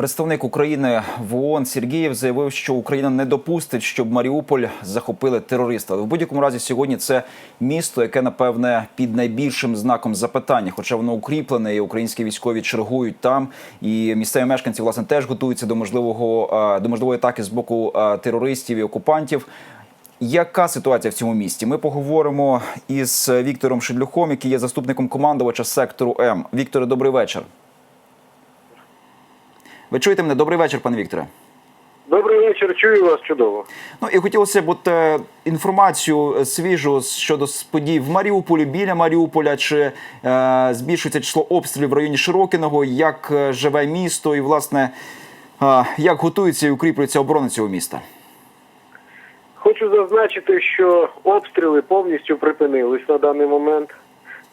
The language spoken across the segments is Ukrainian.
Представник України в ООН Сергієв заявив, що Україна не допустить, щоб Маріуполь захопили терористи. Але в будь-якому разі сьогодні це місто, яке напевне під найбільшим знаком запитання, хоча воно укріплене, і українські військові чергують там. І місцеві мешканці власне теж готуються до можливого е, до можливої атаки з боку е, терористів і окупантів. Яка ситуація в цьому місті? Ми поговоримо із Віктором Шедлюхом, який є заступником командувача сектору М. Вікторе, добрий вечір. Ви чуєте мене? Добрий вечір, пане Вікторе. Добрий вечір, чую вас чудово. Ну і хотілося б от, е, інформацію е, свіжу щодо подій в Маріуполі, біля Маріуполя, чи е, збільшується число обстрілів в районі Широкиного, як е, живе місто, і власне е, як готується і укріплюється оборона цього міста. Хочу зазначити, що обстріли повністю припинились на даний момент.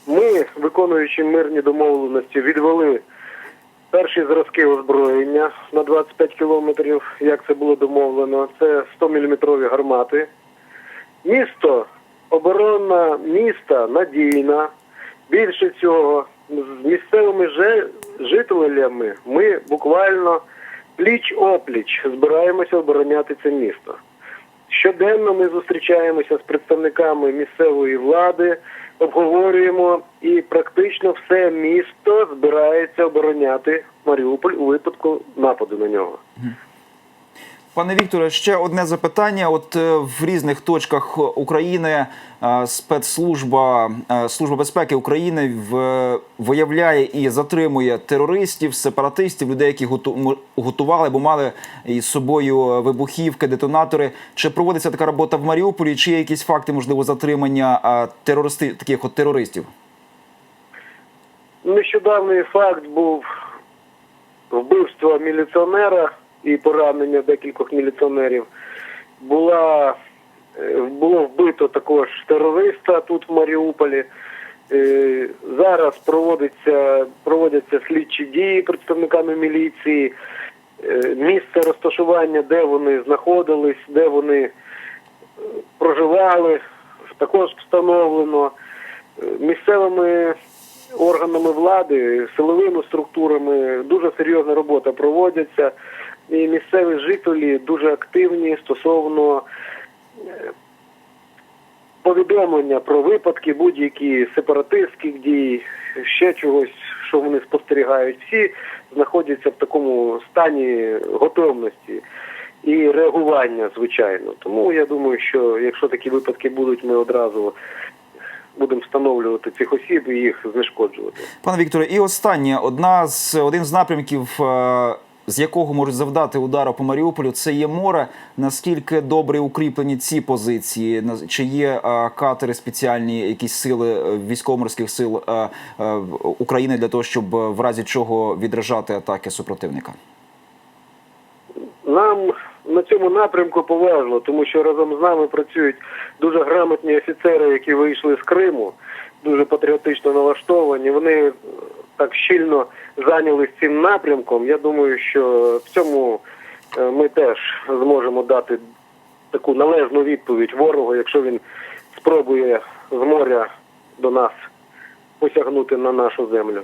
Ми, виконуючи мирні домовленості, відвели перші зразки озброєння на 25 кілометрів, як це було домовлено. Це 100-мм гармати. Місто, оборона міста надійна. Більше цього, з місцевими жителями ми буквально пліч-опліч збираємося обороняти це місто. Щоденно ми зустрічаємося з представниками місцевої влади, обговорюємо, і практично все місто збирається обороняти Маріуполь у випадку нападу на нього. Пане Вікторе, ще одне запитання. От е, в різних точках України е, спецслужба е, служба безпеки України виявляє і затримує терористів, сепаратистів, людей, які готували або мали із собою вибухівки, детонатори. Чи проводиться така робота в Маріуполі? Чи є якісь факти можливо затримання терористи таких от терористів? Нещодавний факт був вбивства міліціонера і поранення декількох міліціонерів. Була, е, було вбито також терориста тут в Маріуполі. Е, Зараз проводиться, проводяться слідчі дії представниками міліції. Е, Місце розташування, де вони знаходились, де вони проживали, також встановлено місцевими органами влади, силовими структурами дуже серйозна робота проводиться. І місцеві жителі дуже активні стосовно е, повідомлення про випадки будь-які сепаратистських дій, ще чогось, що вони спостерігають. Всі знаходяться в такому стані готовності і реагування, звичайно. Тому я думаю, що якщо такі випадки будуть, ми одразу будемо встановлювати цих осіб і їх знешкоджувати. Пане Вікторе, і останнє одна з один з напрямків. е, З якого можуть завдати удару по Маріуполю, це є море. Наскільки добре укріплені ці позиції? Чи є е, катери спеціальні, якісь сили е, військово-морських сил е, е, України для того, щоб в разі чого відражати атаки супротивника? На цьому напрямку поважно, тому що разом з нами працюють дуже грамотні офіцери, які вийшли з Криму, дуже патріотично налаштовані. Вони е, так щільно зайнялись цим напрямком. Я думаю, що в цьому е, ми теж зможемо дати таку належну відповідь ворогу, якщо він спробує з моря до нас посягнути на нашу землю.